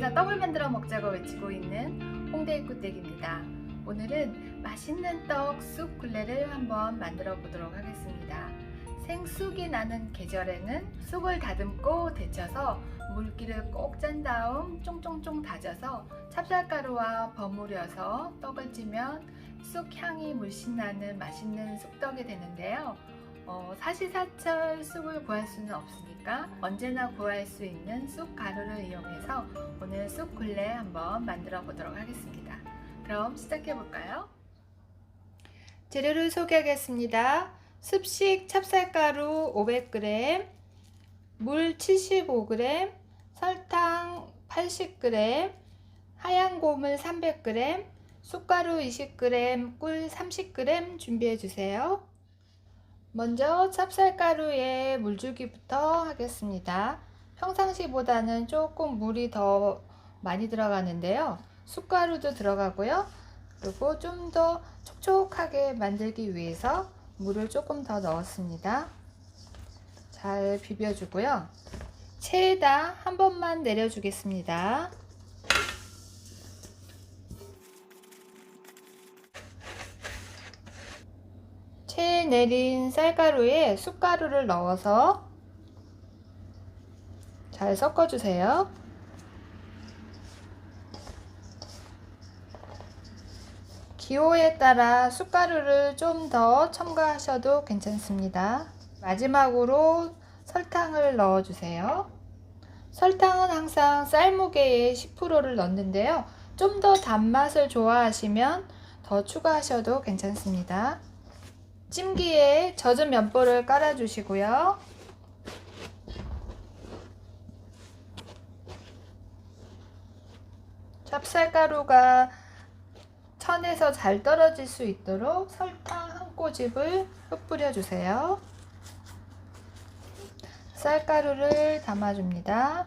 집에서 떡을 만들어 먹자고 외치고 있는 홍대 입구댁입니다. 오늘은 맛있는 떡 쑥 굴레를 한번 만들어 보도록 하겠습니다. 생쑥이 나는 계절에는 쑥을 다듬고 데쳐서 물기를 꼭 짠 다음 쫑쫑쫑 다져서 찹쌀가루와 버무려서 떡을 찌면 쑥 향이 물씬 나는 맛있는 쑥떡이 되는데요. 어, 사시사철 쑥을 구할 수는 없으니까 언제나 구할 수 있는 쑥 가루를 이용해서 오늘 쑥 굴레 한번 만들어 보도록 하겠습니다. 그럼 시작해 볼까요? 재료를 소개하겠습니다. 습식 찹쌀가루 500g, 물 75g, 설탕 80g, 하얀 고물 300g, 쑥가루 20g, 꿀 30g 준비해 주세요. 먼저 찹쌀가루에 물주기부터 하겠습니다. 평상시보다는 조금 물이 더 많이 들어가는데요. 쑥가루도 들어가고요. 그리고 좀 더 촉촉하게 만들기 위해서 물을 조금 더 넣었습니다. 잘 비벼주고요. 체에다 한 번만 내려주겠습니다. 체에 내린 쌀가루에 쑥가루를 넣어서 잘 섞어주세요. 기호에 따라 쑥가루를 좀 더 첨가하셔도 괜찮습니다. 마지막으로 설탕을 넣어주세요. 설탕은 항상 쌀무게의 10%를 넣는데요. 좀 더 단맛을 좋아하시면 더 추가하셔도 괜찮습니다. 찜기에 젖은 면보를 깔아주시고요. 찹쌀가루가 천에서 잘 떨어질 수 있도록 설탕 한 꼬집을 흩뿌려 주세요. 쌀가루를 담아줍니다.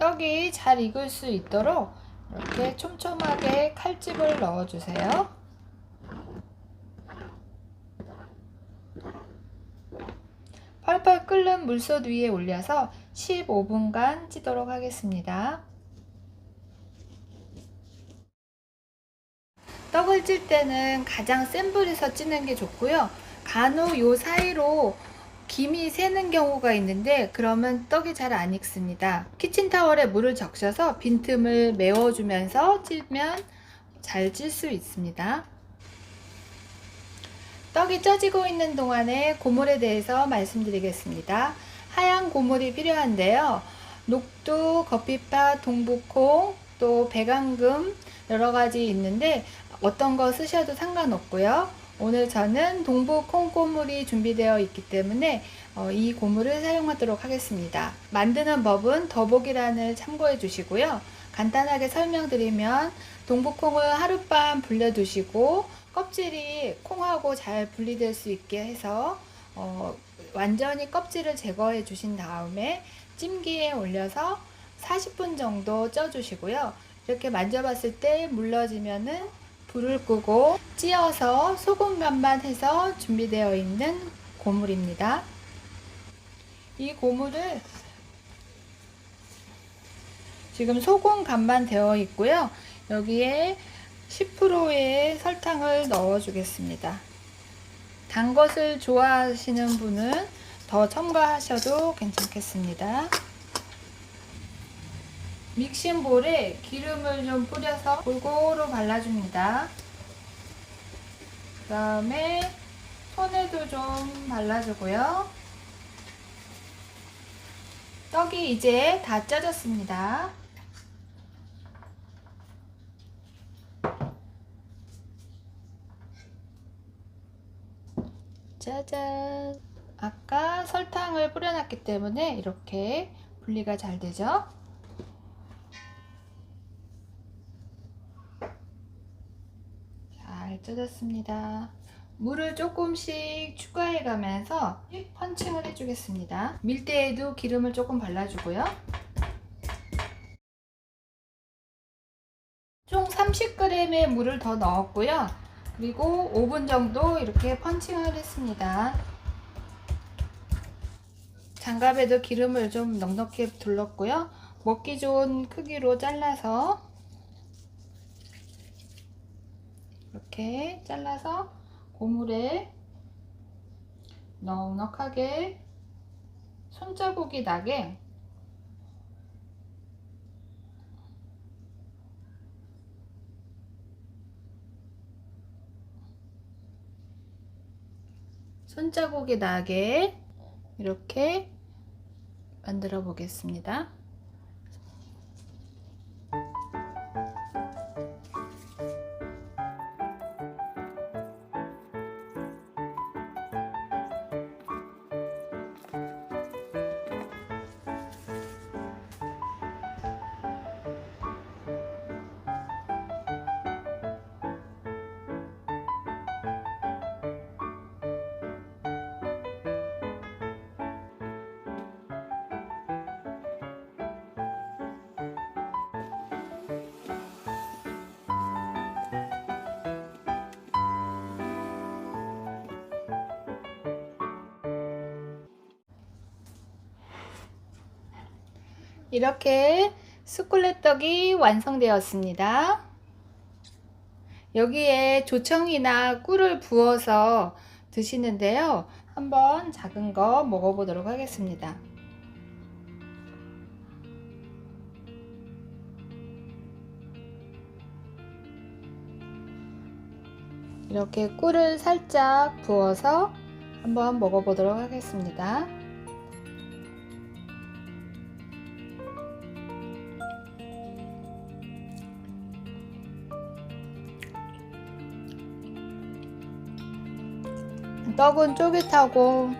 떡이 잘 익을 수 있도록 이렇게 촘촘하게 칼집을 넣어주세요. 펄펄 끓는 물솥 위에 올려서 15분간 찌도록 하겠습니다. 떡을 찔 때는 가장 센 불에서 찌는 게 좋고요. 간혹 요 사이로 김이 새는 경우가 있는데 그러면 떡이 잘 안 익습니다. 키친타월에 물을 적셔서 빈틈을 메워주면서 찌면 잘 찔 수 있습니다. 떡이 쪄지고 있는 동안에 고물에 대해서 말씀드리겠습니다. 하얀 고물이 필요한데요. 녹두, 거피파, 동북콩, 또 백안금 여러 가지 있는데 어떤 거 쓰셔도 상관없고요. 오늘 저는 동북 콩고물이 준비되어 있기 때문에 어, 이 고물을 사용하도록 하겠습니다. 만드는 법은 더보기란을 참고해 주시고요. 간단하게 설명드리면 동북콩을 하룻밤 불려두시고 껍질이 콩하고 잘 분리될 수 있게 해서 어, 완전히 껍질을 제거해 주신 다음에 찜기에 올려서 40분 정도 쪄 주시고요. 이렇게 만져봤을 때 물러지면은 불을 끄고 찌어서 소금 간만 해서 준비되어 있는 고물입니다. 이 고물을 지금 소금 간만 되어 있고요. 여기에 10%의 설탕을 넣어 주겠습니다. 단 것을 좋아하시는 분은 더 첨가하셔도 괜찮겠습니다. 믹싱볼에 기름을 좀 뿌려서 골고루 발라줍니다. 그 다음에 손에도 좀 발라주고요. 떡이 이제 다 쪄졌습니다. 짜잔! 아까 설탕을 뿌려놨기 때문에 이렇게 분리가 잘 되죠? 잘 쪄졌습니다. 물을 조금씩 추가해 가면서 펀칭을 해주겠습니다. 밀대에도 기름을 조금 발라주고요. 총 30g의 물을 더 넣었고요. 그리고 5분 정도 이렇게 펀칭을 했습니다. 장갑에도 기름을 좀 넉넉히 둘렀고요. 먹기 좋은 크기로 잘라서 이렇게 잘라서 고물에 넉넉하게 손자국이 나게 손자국이 나게 이렇게 만들어 보겠습니다. 이렇게 수쿨레 떡이 완성되었습니다. 여기에 조청이나 꿀을 부어서 드시는데요. 한번 작은 거 먹어보도록 하겠습니다. 이렇게 꿀을 살짝 부어서 한번 먹어보도록 하겠습니다. 떡은 쫄깃하고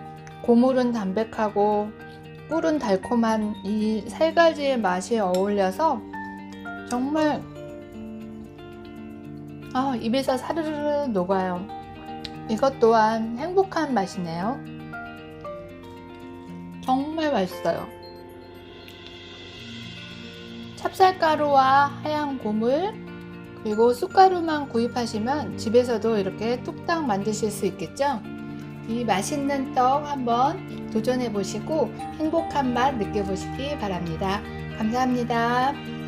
고물은 담백하고 꿀은 달콤한 이 세 가지의 맛이 어울려서 정말 아, 입에서 사르르르 녹아요. 이것 또한 행복한 맛이네요. 정말 맛있어요. 찹쌀가루와 하얀 고물 그리고 쑥가루만 구입하시면 집에서도 이렇게 뚝딱 만드실 수 있겠죠? 이 맛있는 떡 한번 도전해 보시고 행복한 맛 느껴보시기 바랍니다. 감사합니다.